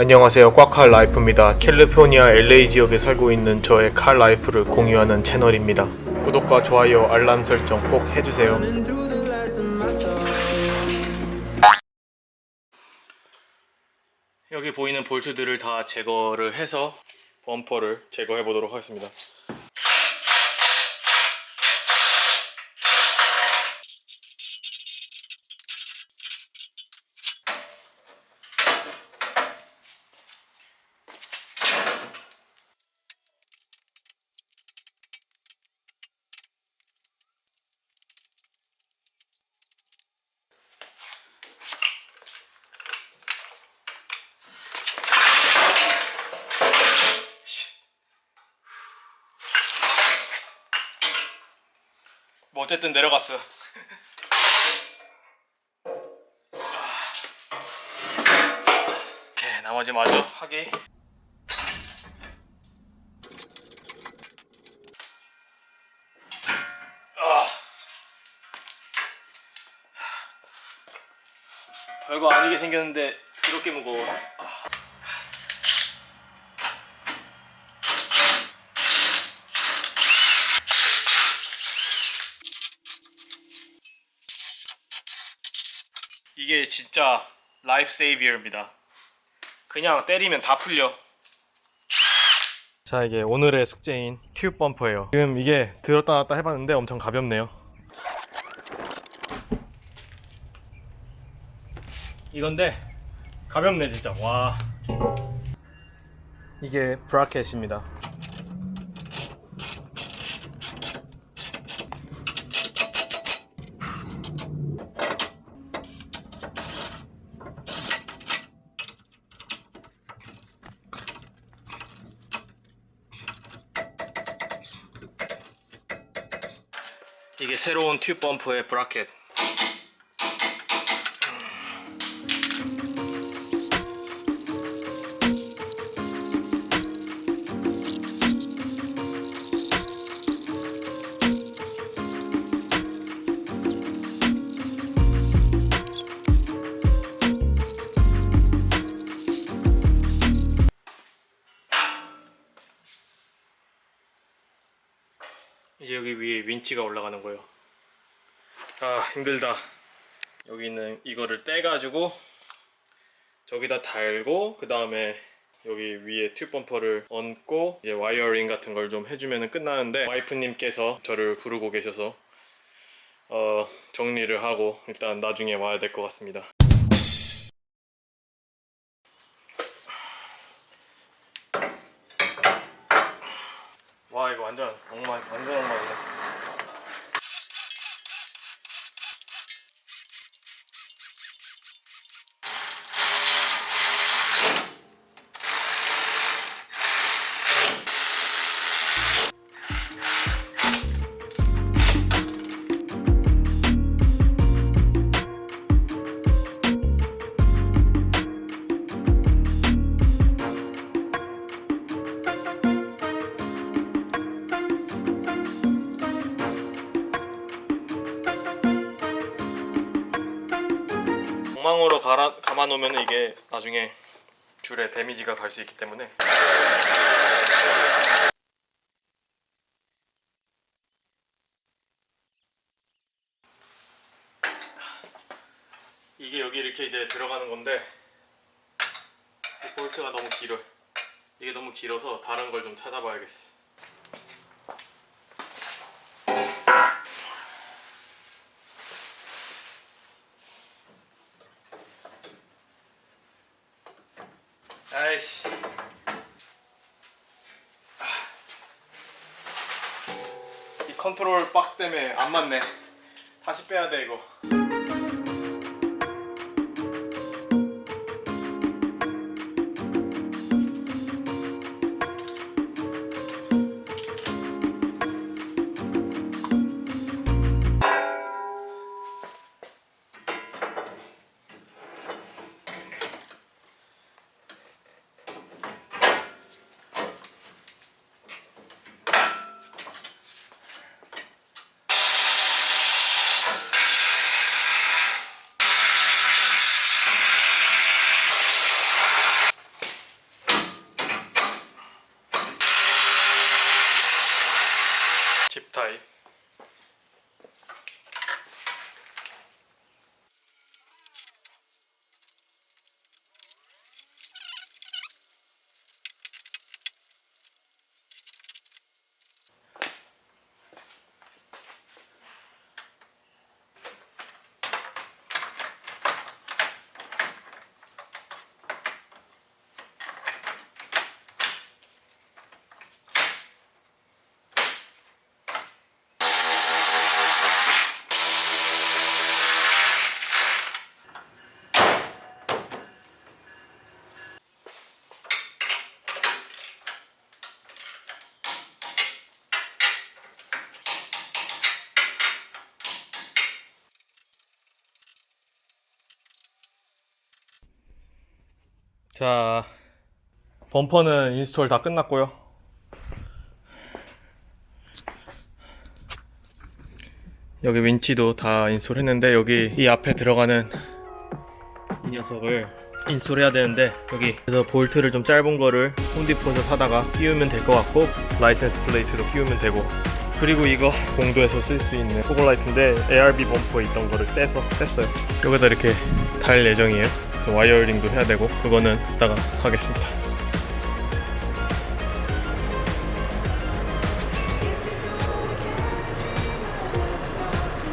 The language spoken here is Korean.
안녕하세요. 꽉칼 라이프입니다. 캘리포니아 LA 지역에 살고 있는 저의 칼 라이프를 공유하는 채널입니다. 구독과 좋아요, 알람 설정 꼭 해주세요. 여기 보이는 볼트들을 다 제거를 해서 범퍼를 제거해 보도록 하겠습니다. 뭐 어쨌든 내려갔어요. 오케이 나머지 마저 하기. 아. 별거 아니게 생겼는데 이렇게 무거워. 이게 진짜 라이프 세이비어입니다. 그냥 때리면 다 풀려. 자 이게 오늘의 숙제인 튜브 범퍼예요. 지금 이게 들었다 놨다 해봤는데 엄청 가볍네요. 이건데 가볍네 진짜 와. 이게 브라켓입니다. 이게 새로운 튜브 범퍼의 브라켓. 이제 여기 위에 윈치가 올라가는 거예요. 아 힘들다. 여기는 이거를 떼가지고 저기다 달고 그 다음에 여기 위에 튜브 범퍼를 얹고 이제 와이어링 같은 걸 좀 해주면 끝나는데 와이프님께서 저를 부르고 계셔서 어, 정리를 하고 일단 나중에 와야 될 것 같습니다. 엉망으로 갈아, 감아 놓으면 이게 나중에 줄에 데미지가 갈 수 있기 때문에. 이게 여기 이렇게 이제 들어가는 건데 이 볼트가 너무 길어 이게 너무 길어서 다른 걸 좀 찾아봐야겠어 아이씨. 이 컨트롤 박스 때문에 안 맞네. 다시 빼야 돼 이거. 자, 범퍼는 인스톨 다 끝났고요. 여기 윈치도 다 인스톨 했는데 여기 이 앞에 들어가는 이 녀석을 인스톨 해야 되는데 여기 그래서 볼트를 좀 짧은 거를 홈디포에서 사다가 끼우면 될 것 같고 라이센스 플레이트도 끼우면 되고 그리고 이거 공도에서 쓸 수 있는 포글라이트인데 ARB 범퍼에 있던 거를 떼서 뺐어요 여기다 이렇게 달 예정이에요 그 와이어링도 해야 되고 그거는 이따가 하겠습니다